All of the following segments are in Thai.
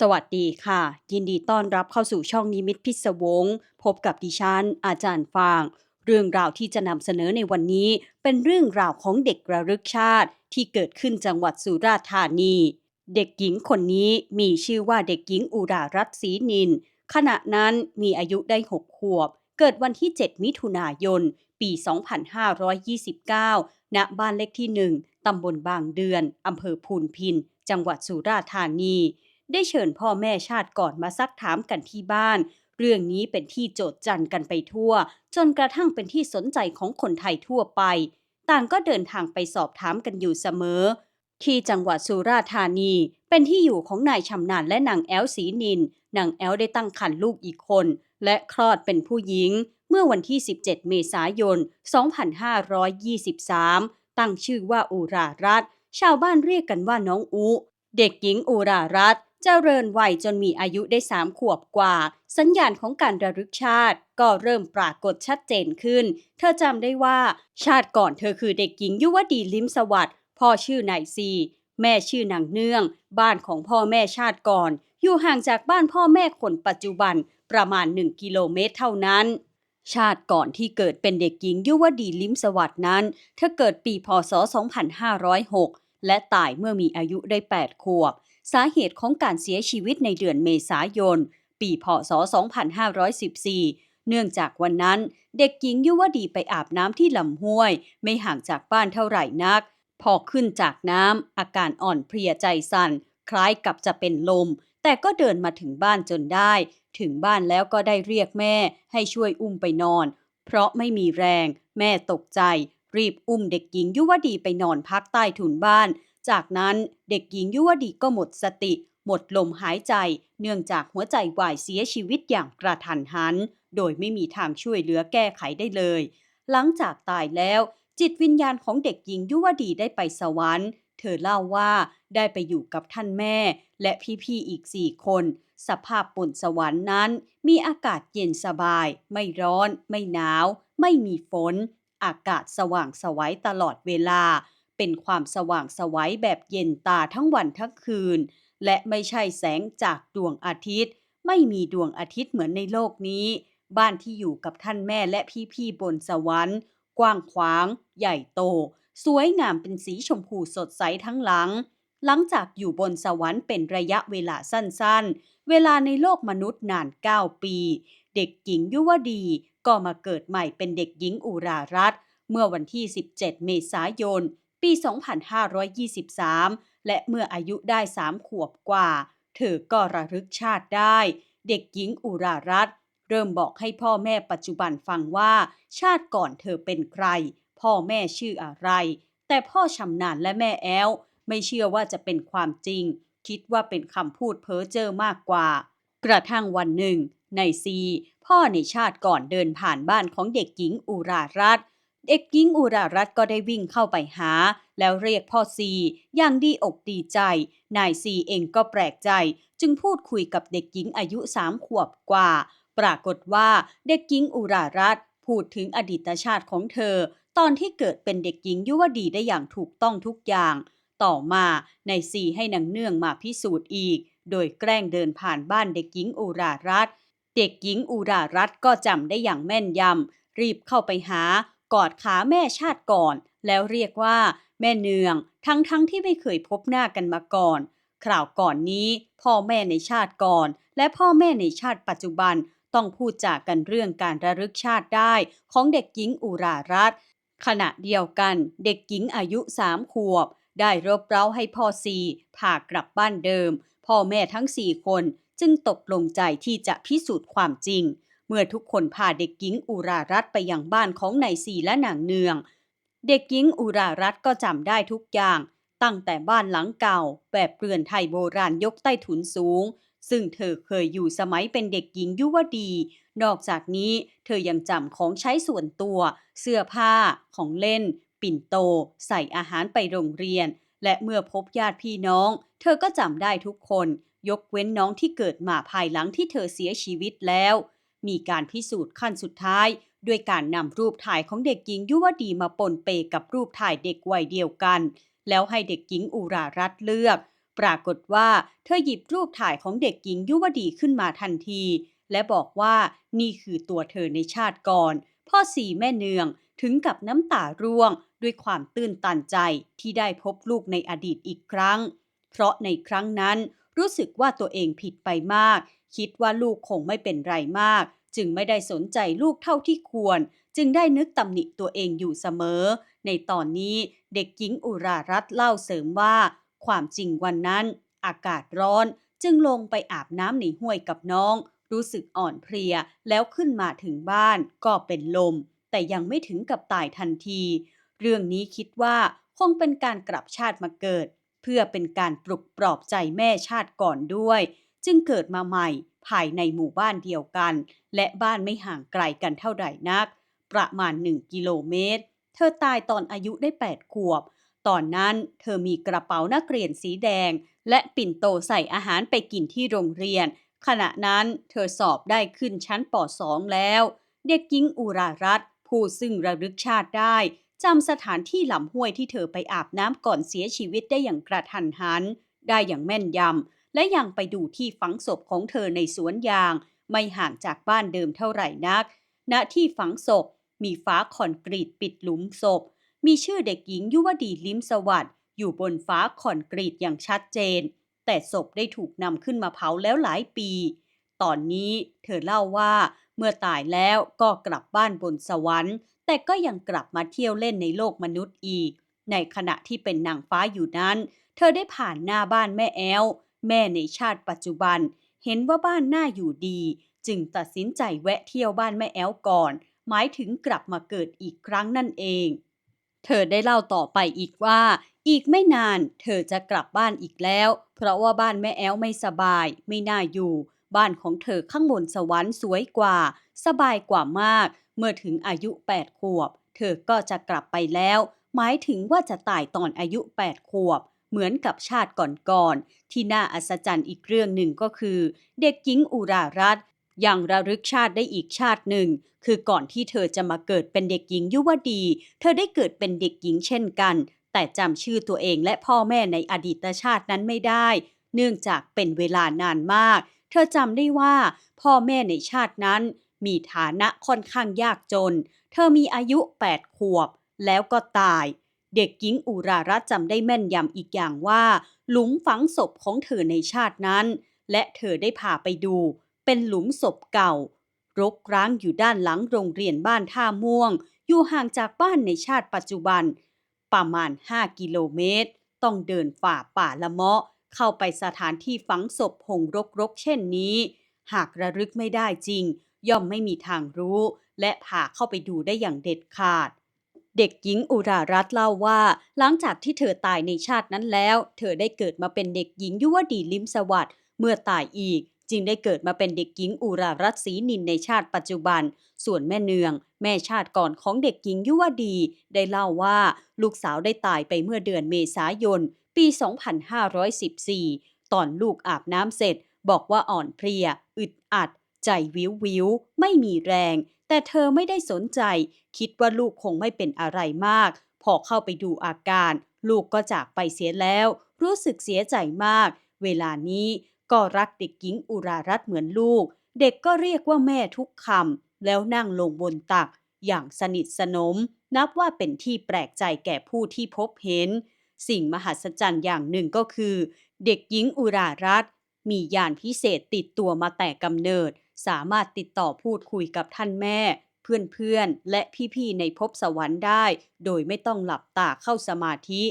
สวัสดีค่ะ ยินดีต้อนรับเข้าสู่ช่องนิมิตพิศวง พบกับดิฉัน อาจารย์ฟาง เรื่องราวที่จะนำเสนอในวันนี้ เป็นเรื่องราวของเด็กระลึกชาติ ที่เกิดขึ้นจังหวัดสุราษฎร์ธานี เด็กหญิงคนนี้มีชื่อว่าเด็กหญิงอุรารัตน์ศรีนิน ขณะนั้นมีอายุได้ 6 ขวบ เกิดวันที่ 7 มิถุนายน ปี 2529 ณ บ้านเลขที่ 1 ตำบลบางเดือน อำเภอพูนพิน จังหวัดสุราษฎร์ธานี ได้เชิญพ่อแม่ชาติก่อนมาซักถามกันที่บ้าน เรื่องนี้เป็นที่โจดจันกันไปทั่ว จนกระทั่งเป็นที่สนใจของคนไทยทั่วไป ต่างก็เดินทางไปสอบถามกันอยู่เสมอ ที่จังหวัดสุราษฎร์ธานี เป็นที่อยู่ของนายชำนาญและนางแอลศรีนินนางแอลได้ตั้งครรภ์ลูกอีกคน และคลอดเป็นผู้หญิง เมื่อวันที่ 17 เมษายน 2523 ตั้งชื่อว่าอุรารัตชาวบ้านเรียกกันว่าน้องอุ เด็กหญิงอุรารัต น์เจริญวัยจนมีอายุได้สามขวบกว่า สัญญาณของการระลึกชาติ ก็เริ่มปรากฏชัดเจนขึ้น เธอจำได้ว่าชาติก่อนเธอคือเด็กหญิงยุวดีลิมสวัสด์พ่อชื่อนายซี แม่ชื่อนางเนื่อง บ้านของพ่อแม่ชาติก่อน อยู่ห่างจากบ้านพ่อแม่คนปัจจุบันประมาณ 1 กิโลเมตรเท่านั้นชาติก่อนที่เกิดเป็นเด็กหญิงยุวดีลิมสวัสด์นั้น เธอเกิดปีพศ 2506 และตายเมื่อมีอายุได้ 8 ขวบ สาเหตุของการเสียชีวิตในเดือนเมษายน ปีพศ 2514 เนื่องจากวันนั้น เด็กหญิงยุวดีไปอาบน้ำที่ลำห้วย ไม่ห่างจากบ้านเท่าไหร่นัก พอขึ้นจากน้ำอาการอ่อนเพลียใจสั่น คล้ายกับจะเป็นลม แต่ก็เดินมาถึงบ้านจนได้ ถึงบ้านแล้วก็ได้เรียกแม่ ให้ช่วยอุ้มไปนอน เพราะไม่มีแรง แม่ตกใจรีบอุ้มเด็กหญิงยุวดีไปนอนพักใต้ถุนบ้าน จากนั้นเด็กหญิงยุวดีก็หมดสติ หมดลมหายใจ เนื่องจากหัวใจวายเสียชีวิตอย่างกระทันหัน โดยไม่มีทางช่วยเหลือแก้ไขได้เลย หลังจากตายแล้ว จิตวิญญาณของเด็กหญิงยุวดีได้ไปสวรรค์ เธอเล่าว่าได้ไปอยู่กับท่านแม่ และพี่ๆอีกสี่คน สภาพบนสวรรค์นั้น มีอากาศเย็นสบาย ไม่ร้อน ไม่หนาว ไม่มีฝน อากาศสว่างสวัยตลอดเวลา เป็นความสว่างสวัยแบบเย็นตาทั้งวันทั้งคืน และไม่ใช่แสงจากดวงอาทิตย์ ไม่มีดวงอาทิตย์เหมือนในโลกนี้ บ้านที่อยู่กับท่านแม่และพี่ๆบนสวรรค์ กว้างขวาง ใหญ่โต สวยงามเป็นสีชมพูสดใสทั้งหลัง หลังจากอยู่บนสวรรค์เป็นระยะเวลาสั้นๆ เวลาในโลกมนุษย์นาน 9 ปี เด็กหญิงยุวดีก็มาเกิดใหม่เป็นเด็กหญิงอุรารัตเมื่อวันที่ 17 เมษายน ปี 2523 และเมื่ออายุได้ 3 ขวบกว่า เธอก็ระลึกชาติได้ เด็กหญิงอุรารัตเริ่มบอกให้พ่อแม่ปัจจุบันฟังว่า ชาติก่อนเธอเป็นใคร พ่อแม่ชื่ออะไร แต่พ่อชำนาญและแม่แอลไม่เชื่อว่าจะเป็นความจริง คิดว่าเป็นคำพูดเพ้อเจ้อมากกว่า กระทั่งวันหนึ่ง ในซี พ่อในชาติก่อนเดินผ่านบ้านของเด็กหญิงอุรารัตน์ เด็กหญิงอุรารัตน์ก็ได้วิ่งเข้าไปหา แล้วเรียกพ่อซีอย่างดีอกดีใจ นายซีเองก็แปลกใจ จึงพูดคุยกับเด็กหญิงอายุสามขวบกว่า ปรากฏว่าเด็กหญิงอุรารัตน์พูดถึงอดีตชาติของเธอ ตอนที่เกิดเป็นเด็กหญิงยุวดีได้อย่างถูกต้องทุกอย่าง ต่อมาในายซีให้นางเนื่องมาพิสูจน์อีก โดยแกล้งเดินผ่านบ้านเด็กหญิงอุรารัตน์เด็กหญิงอุรารัตน์ก็จำได้อย่างแม่นยำรีบเข้าไปหา กอดขาแม่ชาติก่อน แล้วเรียกว่า แม่เนือง ทั้งๆทที่ไม่เคยพบหน้ากันมาก่อน คราวก่อนนี้ พ่อแม่ในชาติก่อน และพ่อแม่ในชาติปัจจุบันต้องพูดจากันเรื่องการระลึกชาติได้ของเด็กหญิงอุรารัตขณะเดียวกันเด็กหญิงอายุสามขวบ ได้รบเร้าให้พ่อซีพากลับบ้านเดิม พ่อแม่ทั้งสี่คนจึงตกลงใจที่จะพิสูจน์ความจริง มื่อทุกคนพาเด็กหญิงอุรารัตไปยังบ้านของนายซีและนางเนือง เด็กหญิงอุรารัตก็จำได้ทุกอย่าง ตั้งแต่บ้านหลังเก่า แบบเรือนไทยโบราณยกใต้ถุนสูง ซึ่งเธอเคยอยู่สมัยเป็นเด็กหญิงยุวดี นอกจากนี้เธอยังจำของใช้ส่วนตัว เสื้อผ้า ของเล่น ปิ่นโต ใส่อาหารไปโรงเรียน และเมื่อพบญาติพี่น้อง เธอก็จำได้ทุกคน ยกเว้นน้องที่เกิดมาภายหลังที่เธอเสียชีวิตแล้ว มีการพิสูจน์ขั้นสุดท้าย ด้วยการนำรูปถ่ายของเด็กหญิงยุวดีมาปนเปกับรูปถ่ายเด็กวัยเดียวกัน แล้วให้เด็กหญิงอุรารัตเลือก ปรากฏว่าเธอหยิบรูปถ่ายของเด็กหญิงยุวดีขึ้นมาทันที และบอกว่านี่คือตัวเธอในชาติก่อน พ่อสีแม่เนืองถึงกับน้ำตาร่วง ด้วยความตื้นตันใจที่ได้พบลูกในอดีตอีกครั้ง เพราะในครั้งนั้นรู้สึกว่าตัวเองผิดไปมาก คิดว่าลูกคงไม่เป็นไรมาก จึงไม่ได้สนใจลูกเท่าที่ควร จึงได้นึกตำหนิตัวเองอยู่เสมอ ในตอนนี้เด็กหญิงอุรารัตเล่าเสริมว่า ความจริงวันนั้น อากาศร้อน จึงลงไปอาบน้ำในห้วยกับน้อง รู้สึกอ่อนเพลียแล้วขึ้นมาถึงบ้านก็เป็นลม แต่ยังไม่ถึงกับตายทันที เรื่องนี้คิดว่าคงเป็นการกลับชาติมาเกิด เพื่อเป็นการปลุกปลอบใจแม่ชาติก่อนด้วย จึงเกิดมาใหม่ภายในหมู่บ้านเดียวกัน และบ้านไม่ห่างไกลกันเท่าไหร่นัก ประมาณ 1 กิโลเมตร เธอตายตอนอายุได้ 8 ขวบ ตอนนั้นเธอมีกระเป๋านักเรียนสีแดง และปิ่นโตใส่อาหารไปกินที่โรงเรียน ขณะนั้นเธอสอบได้ขึ้นชั้นป .2 แล้ว เด็กหญิงอุรารัตผู้ซึ่งระลึกชาติได้จำสถานที่ลำห้วยที่เธอไปอาบน้ำก่อนเสียชีวิตได้อย่างกระทันหัน ได้อย่างแม่นยำ และยังไปดูที่ฝังศพของเธอในสวนยาง ไม่ห่างจากบ้านเดิมเท่าไหร่นัก ณที่ฝังศพ มีฟ้าคอนกรีตปิดหลุมศพ มีชื่อเด็กหญิงยุวดีลิ้มสวัสด์อยู่บนฟ้าคอนกรีตอย่างชัดเจน แต่ศพได้ถูกนำขึ้นมาเผาแล้วหลายปี ตอนนี้เธอเล่าว่าเมื่อตายแล้วก็กลับบ้านบนสวรรค์ แต่ก็ยังกลับมาเที่ยวเล่นในโลกมนุษย์อีก ในขณะที่เป็นนางฟ้าอยู่นั้น เธอได้ผ่านหน้าบ้านแม่แอล แม่ในชาติปัจจุบัน เห็นว่าบ้านน่าอยู่ดี จึงตัดสินใจแวะเที่ยวบ้านแม่แอลก่อน หมายถึงกลับมาเกิดอีกครั้งนั่นเอง เธอได้เล่าต่อไปอีกว่า อีกไม่นานเธอจะกลับบ้านอีกแล้ว เพราะว่าบ้านแม่แอลไม่สบาย ไม่น่าอยู่ บ้านของเธอข้างบนสวรรค์สวยกว่า สบายกว่ามาก เมื่อถึงอายุ 8 ขวบ เธอก็จะกลับไปแล้ว หมายถึงว่าจะตายตอนอายุ 8 ขวบ เหมือนกับชาติก่อนๆที่น่าอัศจรรย์อีกเรื่องหนึ่งก็คือ เด็กหญิงอุรารัตยังระลึกชาติได้อีกชาติหนึ่ง คือก่อนที่เธอจะมาเกิดเป็นเด็กหญิงยุวดี เธอได้เกิดเป็นเด็กหญิงเช่นกัน แต่จำชื่อตัวเองและพ่อแม่ในอดีตชาตินั้นไม่ได้ เนื่องจากเป็นเวลานานมาก เธอจำได้ว่า พ่อแม่ในชาตินั้น มีฐานะค่อนข้างยากจน เธอมีอายุ 8 ขวบ แล้วก็ตาย เด็กหญิงอุรารัตจำได้แม่นยำอีกอย่างว่า หลุมฝังศพของเธอในชาตินั้น และเธอได้พาไปดู เป็นหลุมศพเก่า รกร้างอยู่ด้านหลังโรงเรียนบ้านท่าม่วง อยู่ห่างจากบ้านในชาติปัจจุบัน ประมาณ 5 กิโลเมตร ต้องเดินฝ่าป่าละเมาะ เข้าไปสถานที่ฝังศพหงรกๆเช่นนี้ หากระลึกไม่ได้จริง ย่อมไม่มีทางรู้ และพาเข้าไปดูได้อย่างเด็ดขาด เด็กหญิงอุรารัตน์เล่าว่า หลังจากที่เธอตายในชาตินั้นแล้ว เธอได้เกิดมาเป็นเด็กหญิงยุวดีลิมสวัสด์เมื่อตายอีก จึงได้เกิดมาเป็นเด็กหญิงอุรารัตน์ศรีนินในชาติปัจจุบัน ส่วนแม่เนือง แม่ชาติก่อนของเด็กหญิงยุวดี ได้เล่าว่า ลูกสาวได้ตายไปเมื่อเดือนเมษายน ปี 2514 ตอนลูกอาบน้ำเสร็จ บอกว่าอ่อนเพลีย อึดอัด ใจวิววิวไม่มีแรง แต่เธอไม่ได้สนใจ คิดว่าลูกคงไม่เป็นอะไรมาก พอเข้าไปดูอาการ ลูกก็จากไปเสียแล้ว รู้สึกเสียใจมาก เวลานี้ก็รักเด็กหญิงอุรารัตเหมือนลูก เด็กก็เรียกว่าแม่ทุกคำแล้วนั่งลงบนตัก อย่างสนิทสนม นับว่าเป็นที่แปลกใจแก่ผู้ที่พบเห็น สิ่งมหัศจรรย์อย่างหนึ่งก็คือ เด็กหญิงอุรารัตมียานพิเศษติดตัวมาแต่กำเนิด สามารถติดต่อพูดคุยกับท่านแม่ เพื่อนๆ และพี่ๆ ในภพสวรรค์ได้ โดยไม่ต้องหลับตาเข้าสมาธิ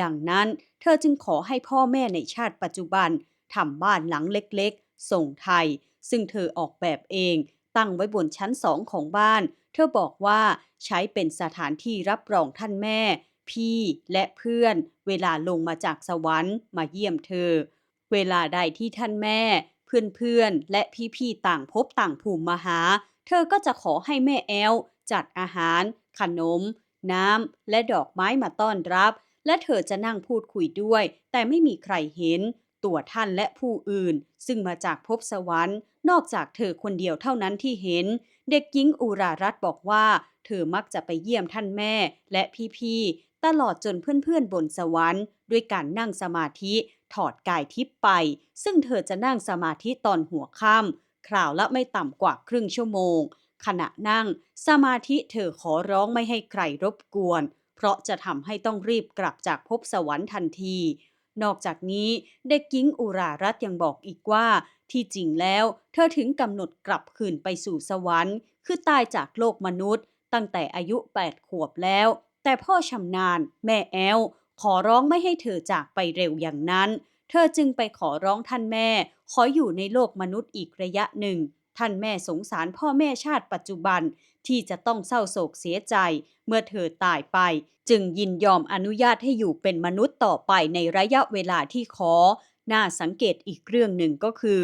ดังนั้นเธอจึงขอให้พ่อแม่ในชาติปัจจุบันทำบ้านหลังเล็กๆ ส่งไทย ซึ่งเธอออกแบบเอง ตั้งไว้บนชั้นสองของบ้าน เธอบอกว่าใช้เป็นสถานที่รับรองท่านแม่ พี่และเพื่อน เวลาลงมาจากสวรรค์มาเยี่ยมเธอ เวลาใดที่ท่านแม่ เพื่อนๆ และพี่ๆ ต่างพบต่างภูมิมาหา เธอก็จะขอให้แม่แอล จัดอาหาร ขนม น้ำ และดอกไม้มาต้อนรับ และเธอจะนั่งพูดคุยด้วย แต่ไม่มีใครเห็น ตัวท่านและผู้อื่น ซึ่งมาจากภพสวรรค์ นอกจากเธอคนเดียวเท่านั้นที่เห็น เด็กหญิงอุรารัตบอกว่า เธอมักจะไปเยี่ยมท่านแม่และพี่ๆ ตลอดจนเพื่อนๆ บนสวรรค์ ด้วยการนั่งสมาธิถอดกายทิพย์ไป ซึ่งเธอจะนั่งสมาธิตอนหัวค่ำคราวละไม่ต่ำกว่าครึ่งชั่วโมง ขณะนั่งสมาธิเธอขอร้องไม่ให้ใครรบกวน เพราะจะทำให้ต้องรีบกลับจากภพสวรรค์ทันที นอกจากนี้เด็กหญิงอุรารัตยังบอกอีกว่า ที่จริงแล้ว เธอถึงกำหนดกลับคืนไปสู่สวรรค์ คือตายจากโลกมนุษย์ ตั้งแต่อายุ 8 ขวบแล้วแต่พ่อชำนาญ แม่แอล ขอร้องไม่ให้เธอจากไปเร็วอย่างนั้น เธอจึงไปขอร้องท่านแม่ ขออยู่ในโลกมนุษย์อีกระยะหนึ่ง ท่านแม่สงสารพ่อแม่ชาติปัจจุบันที่จะต้องเศร้าโศกเสียใจ เมื่อเธอตายไป จึงยินยอมอนุญาตให้อยู่เป็นมนุษย์ต่อไปในระยะเวลาที่ขอ น่าสังเกตอีกเรื่องหนึ่งก็คือ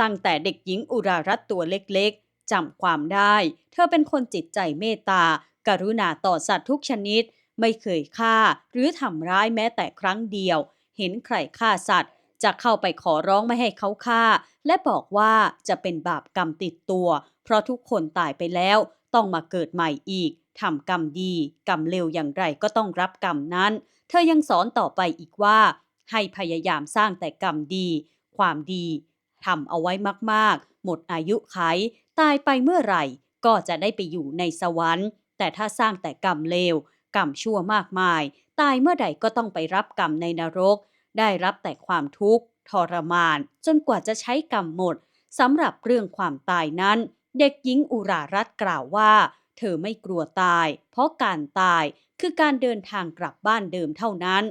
ตั้งแต่เด็กหญิงอุรารัตตัวเล็กๆจำความได้ เธอเป็นคนจิตใจเมตตากรุณาต่อสัตว์ทุกชนิด ไม่เคยฆ่า หรือทำร้ายแม้แต่ครั้งเดียว เห็นใครฆ่าสัตว์ จะเข้าไปขอร้องไม่ให้เขาฆ่า และบอกว่าจะเป็นบาปกรรมติดตัว เพราะทุกคนตายไปแล้ว ต้องมาเกิดใหม่อีกทำกรรมดี กรรมเลวอย่างไรก็ต้องรับกรรมนั้น เธอยังสอนต่อไปอีกว่า ให้พยายามสร้างแต่กรรมดี ความดีทำเอาไว้มากๆ หมดอายุไข ตายไปเมื่อไหร่ ก็จะได้ไปอยู่ในสวรรค์ แต่ถ้าสร้างแต่กรรมเลว กรรมชั่วมากมาย ตายเมื่อใดก็ต้องไปรับกรรมในนรก ได้รับแต่ความทุกข์ทรมาน จนกว่าจะใช้กรรมหมดสำหรับเรื่องความตายนั้น เด็กหญิงอุรารัตกล่าวว่า เธอไม่กลัวตาย เพราะการตายคือการเดินทางกลับบ้านเดิมเท่านั้น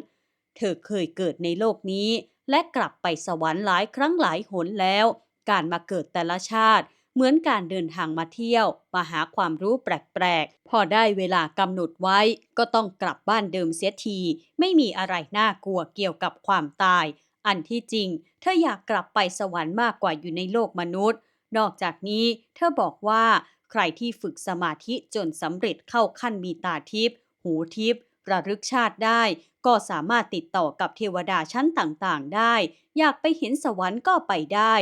เธอเคยเกิดในโลกนี้ และกลับไปสวรรค์หลายครั้งหลายหนแล้ว การมาเกิดแต่ละชาติ เหมือนการเดินทางมาเที่ยว มาหาความรู้แปลกๆ พอได้เวลากำหนดไว้ ก็ต้องกลับบ้านเดิมเสียที ไม่มีอะไรน่ากลัวเกี่ยวกับความตาย อันที่จริง เธออยากกลับไปสวรรค์มากกว่าอยู่ในโลกมนุษย์ นอกจากนี้เธอบอกว่าใครที่ฝึกสมาธิจนสำเร็จเข้าขั้นมีตาทิพย์หูทิพย์ระลึกชาติได้ ก็สามารถติดต่อกับเทวดาชั้นต่างๆ ได้ อยากไปเห็นสวรรค์ก็ไปได้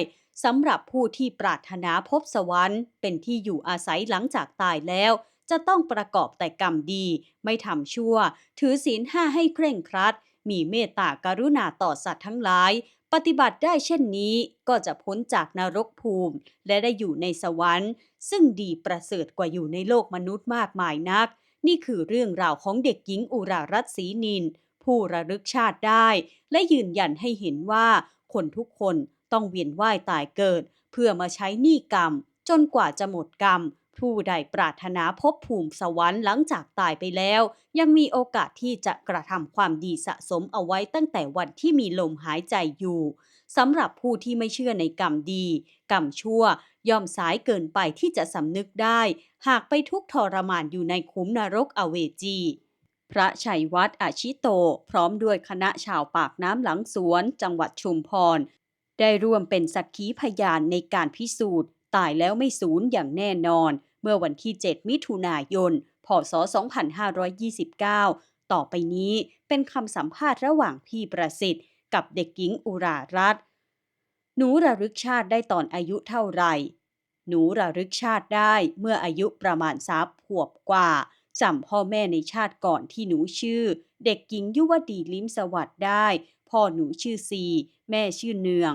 สำหรับผู้ที่ปรารถนาพบสวรรค์ เป็นที่อยู่อาศัยหลังจากตายแล้ว จะต้องประกอบแต่กรรมดี ไม่ทำชั่ว ถือศีลห้าให้เคร่งครัด มีเมตตากรุณาต่อสัตว์ทั้งหลาย ปฏิบัติได้เช่นนี้ก็จะพ้นจากนรกภูมิ และได้อยู่ในสวรรค์ ซึ่งดีประเสริฐกว่าอยู่ในโลกมนุษย์มากมายนัก นี่คือเรื่องราวของเด็กหญิงอุรารัตน์ศรีนิน ผู้ระลึกชาติได้ และยืนยันให้เห็นว่าคนทุกคน ต้องเวียนว่ายตายเกิด เพื่อมาใช้หนี้กรรม จนกว่าจะหมดกรรม ผู้ใดปรารถนาพบภูมิสวรรค์หลังจากตายไปแล้ว ยังมีโอกาสที่จะกระทำความดีสะสมเอาไว้ตั้งแต่วันที่มีลมหายใจอยู่สำหรับผู้ที่ไม่เชื่อในกรรมดี กรรมชั่ว ย่อมสายเกินไปที่จะสำนึกได้ หากไปทุกข์ทรมานอยู่ในคุ้มนรกอเวจีพระชัยวัฒน์อาชิโต พร้อมด้วยคณะชาวปากน้ำหลังสวน จังหวัดชุมพร ได้ร่วมเป็นสักขีพยานในการพิสูจน์ ตายแล้วไม่สูญอย่างแน่นอน เมื่อวันที่ 7 มิถุนายน พศ 2529 ต่อไปนี้เป็นคำสัมภาษณ์ระหว่างพี่ประสิทธิ์ กับเด็กหญิงอุรารัตน์หนูระลึกชาติได้ตอนอายุเท่าไหร่ หนูระลึกชาติได้เมื่ออายุประมาณสามขวบกว่าจำพ่อแม่ในชาติก่อนที่หนูชื่อ เด็กหญิงยุวดีลิ้มสวัสดิ์ได้ พ่อหนูชื่อซี แม่ชื่อเนือง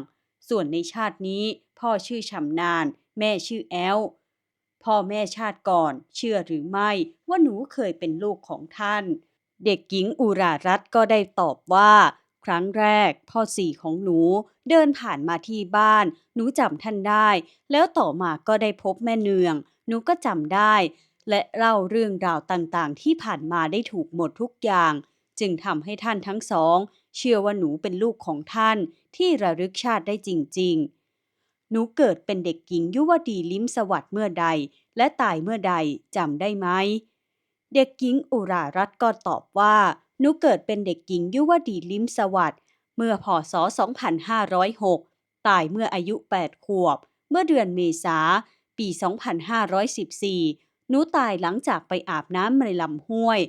ส่วนในชาตินี้ พ่อชื่อชำนาญแม่ชื่อแอลพ่อแม่ชาติก่อน เชื่อหรือไม่ว่าหนูเคยเป็นลูกของท่าน เด็กหญิงอุรารัตก็ได้ตอบว่า ครั้งแรก พ่อสี่ของหนูเดินผ่านมาที่บ้าน หนูจำท่านได้ แล้วต่อมาก็ได้พบแม่เนือง หนูก็จำได้ และเล่าเรื่องราวต่างๆ ที่ผ่านมาได้ถูกหมดทุกอย่าง จึงทำให้ท่านทั้งสอง เชื่อว่าหนูเป็นลูกของท่านที่ระลึกชาติได้จริง ๆ หนูเกิดเป็นเด็กหญิงยุวดีลิ้มสวัสด์เมื่อใด และตายเมื่อใดจำได้ไหม เด็กหญิงอุรารัตน์ก็ตอบว่า หนูเกิดเป็นเด็กหญิงยุวดีลิ้มสวัสด์เมื่อพศ 2506 ตายเมื่ออายุ 8 ขวบ เมื่อเดือนเมษา ปี 2514 หนูตายหลังจากไปอาบน้ำในลำห้วย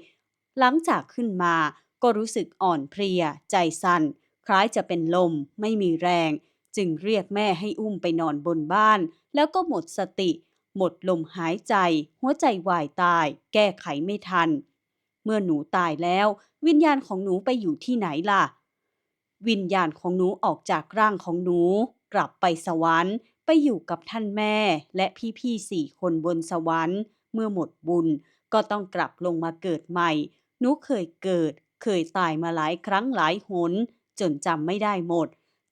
หลังจากขึ้นมา ก็รู้สึกอ่อนเพลีย ใจสั่น คล้ายจะเป็นลม ไม่มีแรง จึงเรียกแม่ให้อุ้มไปนอนบนบ้าน แล้วก็หมดสติ หมดลมหายใจ หัวใจวายตาย แก้ไขไม่ทัน เมื่อหนูตายแล้ว วิญญาณของหนูไปอยู่ที่ไหนล่ะ วิญญาณของหนูออกจากร่างของหนู กลับไปสวรรค์ ไปอยู่กับท่านแม่ และพี่ๆสี่คนบนสวรรค์ เมื่อหมดบุญก็ต้องกลับลงมาเกิดใหม่ หนูเคยเกิด เคยตายมาหลายครั้งหลายหน จนจำไม่ได้หมด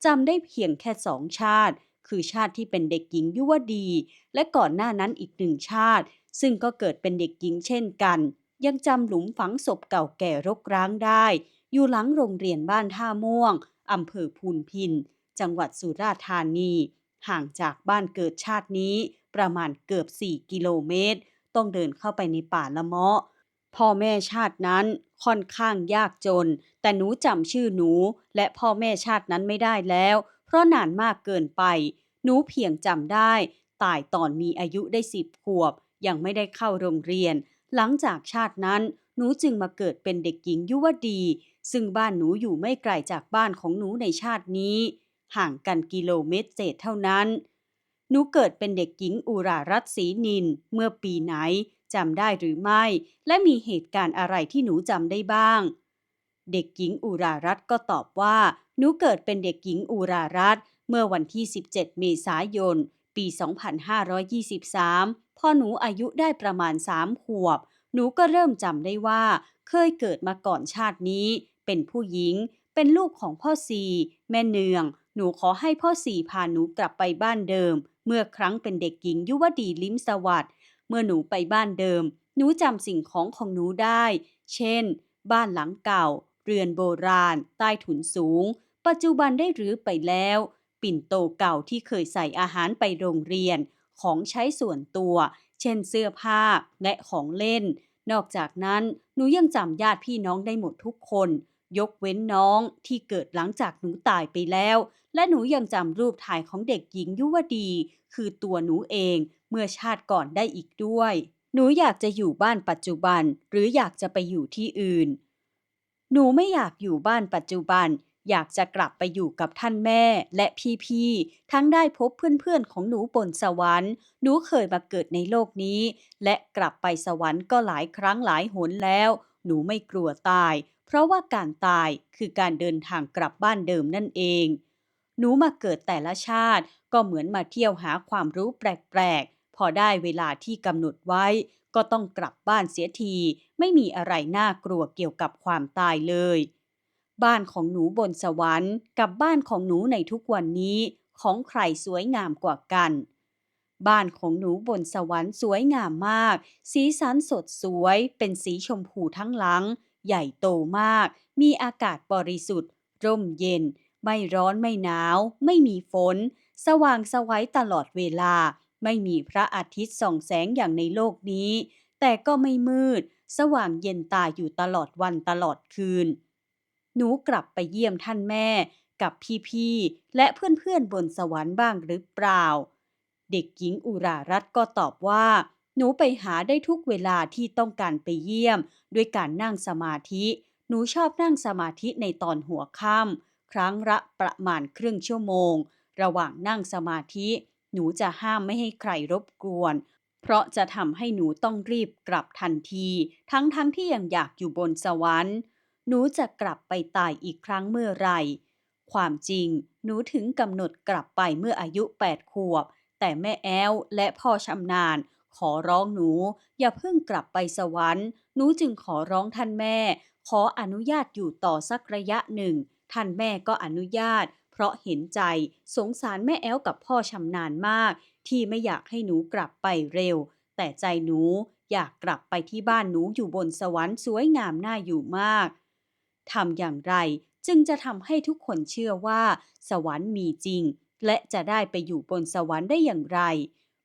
จำได้เพียงแค่สองชาติ คือชาติที่เป็นเด็กหญิงยุวดี และก่อนหน้านั้นอีกหนึ่งชาติ ซึ่งก็เกิดเป็นเด็กหญิงเช่นกัน ยังจำหลุมฝังศพเก่าแก่รกร้างได้ อยู่หลังโรงเรียนบ้านท่าม่วงอำเภอพูนพิน จังหวัดสุราษฎร์ธานี ห่างจากบ้านเกิดชาตินี้ประมาณเกือบ 4 กิโลเมตร ต้องเดินเข้าไปในป่าละเมาะ พ่อแม่ชาตินั้น ค่อนข้างยากจน แต่หนูจำชื่อหนู และพ่อแม่ชาตินั้นไม่ได้แล้ว เพราะนานมากเกินไป หนูเพียงจำได้ ตายตอนมีอายุได้สิบขวบ ยังไม่ได้เข้าโรงเรียน หลังจากชาตินั้น หนูจึงมาเกิดเป็นเด็กหญิงยุวดี ซึ่งบ้านหนูอยู่ไม่ไกลจากบ้านของหนูในชาตินี้ ห่างกันกิโลเมตรเศษเท่านั้น หนูเกิดเป็นเด็กหญิงอุรารัตศรีนินเมื่อปีไหน จำได้หรือไม่ และมีเหตุการณ์อะไรที่หนูจำได้บ้าง เด็กหญิงอุรารัตก็ตอบว่า หนูเกิดเป็นเด็กหญิงอุรารัตเมื่อวันที่ 17 เมษายน ปี 2523 พอหนูอายุได้ประมาณ 3 ขวบ หนูก็เริ่มจำได้ว่า เคยเกิดมาก่อนชาตินี้ เป็นผู้หญิง เป็นลูกของพ่อซีแม่เนือง หนูขอให้พ่อซีพาหนูกลับไปบ้านเดิม เมื่อครั้งเป็นเด็กหญิงยุวดีลิ้มสวัสด์ เมื่อหนูไปบ้านเดิม หนูจำสิ่งของของหนูได้ เช่น บ้านหลังเก่า เรือนโบราณ ใต้ถุนสูง ปัจจุบันได้รื้อไปแล้ว ปิ่นโตเก่าที่เคยใส่อาหารไปโรงเรียน ของใช้ส่วนตัว เช่นเสื้อผ้าและของเล่น นอกจากนั้นหนูยังจำญาติพี่น้องได้หมดทุกคน ยกเว้นน้องที่เกิดหลังจากหนูตายไปแล้ว และหนูยังจำรูปถ่ายของเด็กหญิงยุวดี คือตัวหนูเอง มื่อชาติก่อนได้อีกด้วย หนูอยากจะอยู่บ้านปัจจุบัน หรืออยากจะไปอยู่ที่อื่น หนูไม่อยากอยู่บ้านปัจจุบัน อยากจะกลับไปอยู่กับท่านแม่และพี่ๆ ทั้งได้พบเพื่อนๆ ของหนูบนสวรรค์ หนูเคยมาเกิดในโลกนี้ และกลับไปสวรรค์ก็หลายครั้งหลายหนแล้ว หนูไม่กลัวตาย เพราะว่าการตายคือการเดินทางกลับบ้านเดิมนั่นเองหนูมาเกิดแต่ละชาติก็เหมือนมาเที่ยวหาความรู้แปลก พอได้เวลาที่กำหนดไว้ ก็ต้องกลับบ้านเสียที ไม่มีอะไรน่ากลัวเกี่ยวกับความตายเลย บ้านของหนูบนสวรรค์ กับบ้านของหนูในทุกวันนี้ของใครสวยงามกว่ากัน บ้านของหนูบนสวรรค์สวยงามมาก สีสันสดสวย เป็นสีชมพูทั้งหลัง ใหญ่โตมาก มีอากาศบริสุทธิ์ ร่มเย็น ไม่ร้อนไม่หนาว ไม่มีฝน สว่างสวัยตลอดเวลา ไม่มีพระอาทิตย์ส่องแสงอย่างในโลกนี้ แต่ก็ไม่มืด สว่างเย็นตาอยู่ตลอดวันตลอดคืน หนูกลับไปเยี่ยมท่านแม่ กับพี่ๆ และเพื่อนๆบนสวรรค์บ้างหรือเปล่า เด็กหญิงอุรารัตก็ตอบว่า หนูไปหาได้ทุกเวลาที่ต้องการไปเยี่ยม ด้วยการนั่งสมาธิ หนูชอบนั่งสมาธิในตอนหัวค่ำครั้งละประมาณครึ่งชั่วโมง ระหว่างนั่งสมาธิ หนูจะห้ามไม่ให้ใครรบกวน เพราะจะทำให้หนูต้องรีบกลับทันที ทั้งๆทที่ยังอยากอยู่บนสวรรค์ หนูจะกลับไปตายอีกครั้งเมื่อไหร่ ความจริง หนูถึงกำหนดกลับไปเมื่ออายุ 8 ขวบ แต่แม่แอ้วและพ่อชำนาญ ขอร้องหนู อย่าเพิ่งกลับไปสวรรค์ หนูจึงขอร้องท่านแม่ ขออนุญาตอยู่ต่อสักระยะหนึ่ง ท่านแม่ก็อนุญาต เพราะเห็นใจสงสารแม่แอ้วกับพ่อชำนาญมาก ที่ไม่อยากให้หนูกลับไปเร็ว แต่ใจหนูอยากกลับไปที่บ้านหนูอยู่บนสวรรค์สวยงามน่าอยู่มากทำอย่างไรจึงจะทำให้ทุกคนเชื่อว่า สวรรค์มีจริง และจะได้ไปอยู่บนสวรรค์ได้อย่างไร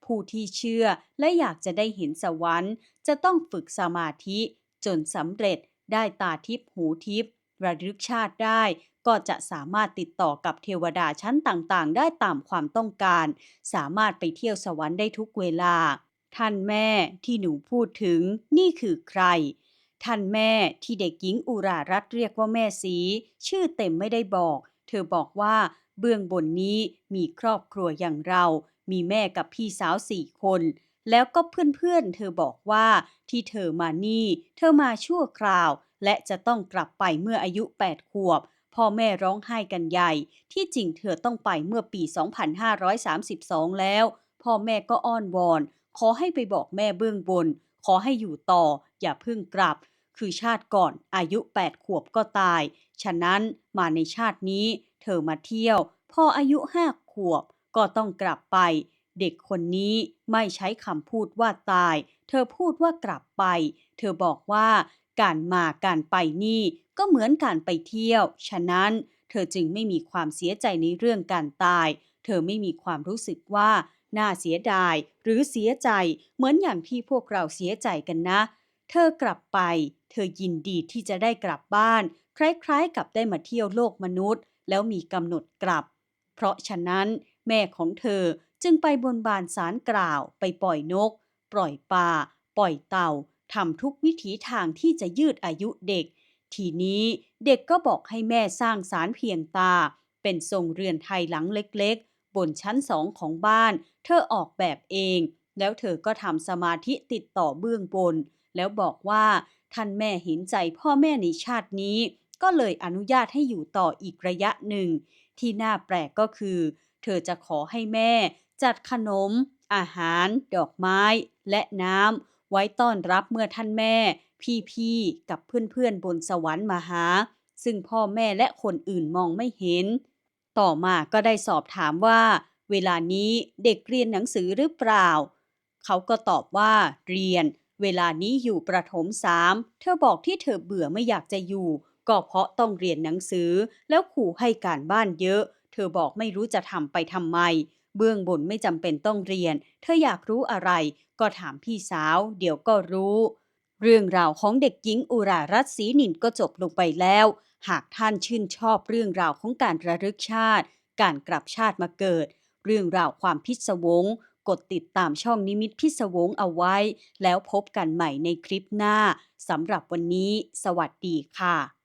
ผู้ที่เชื่อและอยากจะได้เห็นสวรรค์ จะต้องฝึกสมาธิ จนสำเร็จได้ตาทิพหูทิพ ระลึกชาติได้ ก็จะสามารถติดต่อกับเทวดาชั้นต่างๆ ได้ตามความต้องการ สามารถไปเที่ยวสวรรค์ได้ทุกเวลา ท่านแม่ที่หนูพูดถึงนี่คือใคร ท่านแม่ที่เด็กหญิงอุรารัตเรียกว่าแม่สี ชื่อเต็มไม่ได้บอก เธอบอกว่าเบื้องบนนี้มีครอบครัวอย่างเรา มีแม่กับพี่สาวสี่คน แล้วก็เพื่อนๆเธอบอกว่าที่เธอมานี่ เธอมาชั่วคราว และจะต้องกลับไปเมื่ออายุ 8 ขวบ พ่อแม่ร้องไห้กันใหญ่ ที่จริงเธอต้องไปเมื่อปี 2532 แล้ว พ่อแม่ก็อ้อนวอน ขอให้ไปบอกแม่เบื้องบน ขอให้อยู่ต่อ อย่าเพิ่งกลับ คือชาติก่อนอายุ 8 ขวบก็ตาย ฉะนั้นมาในชาตินี้ เธอมาเที่ยว พออายุ 5 ขวบ ก็ต้องกลับไปเด็กคนนี้ไม่ใช้คำพูดว่าตาย เธอพูดว่ากลับไป เธอบอกว่า การมาการไปนี่ก็เหมือนการไปเที่ยว ฉะนั้นเธอจึงไม่มีความเสียใจในเรื่องการตาย เธอไม่มีความรู้สึกว่าน่าเสียดายหรือเสียใจเหมือนอย่างที่พวกเราเสียใจกันนะ เธอกลับไป เธอยินดีที่จะได้กลับบ้าน คล้ายๆกับได้มาเที่ยวโลกมนุษย์ แล้วมีกำหนดกลับ เพราะฉะนั้น แม่ของเธอจึงไปบนบานสารกล่าว ไปปล่อยนก ปล่อยปลาปล่อยเต่า ทำทุกวิถีทางที่จะยืดอายุเด็ก ทีนี้เด็กก็บอกให้แม่สร้างสารเพียงตา เป็นทรงเรือนไทยหลังเล็กๆ บนชั้นสองของบ้าน เธอออกแบบเอง แล้วเธอก็ทำสมาธิติดต่อเบื้องบน แล้วบอกว่าท่านแม่เห็นใจพ่อแม่ในชาตินี้ ก็เลยอนุญาตให้อยู่ต่ออีกระยะหนึ่ง ที่น่าแปลกก็คือ เธอจะขอให้แม่ จัดขนม อาหาร ดอกไม้ และน้ำ ไว้ต้อนรับเมื่อท่านแม่ พี่ๆ กับเพื่อนๆ บนสวรรค์มาหา ซึ่งพ่อแม่และคนอื่นมองไม่เห็น ต่อมาก็ได้สอบถามว่า เวลานี้เด็กเรียนหนังสือหรือเปล่า เขาก็ตอบว่าเรียน เวลานี้อยู่ประถมสามเธอบอกที่เธอเบื่อไม่อยากจะอยู่ ก็เพราะต้องเรียนหนังสือ แล้วขู่ให้การบ้านเยอะ เธอบอกไม่รู้จะทำไปทำไม เบื้องบนไม่จำเป็นต้องเรียน เธออยากรู้อะไร ก็ถามพี่สาว เดี๋ยวก็รู้ เรื่องราวของเด็กหญิงอุรารัตน์ศรีนินก็จบลงไปแล้ว หากท่านชื่นชอบเรื่องราวของการระลึกชาติ การกลับชาติมาเกิด เรื่องราวความพิศวง กดติดตามช่องนิมิตพิศวงเอาไว้ แล้วพบกันใหม่ในคลิปหน้าสำหรับวันนี้ สวัสดีค่ะ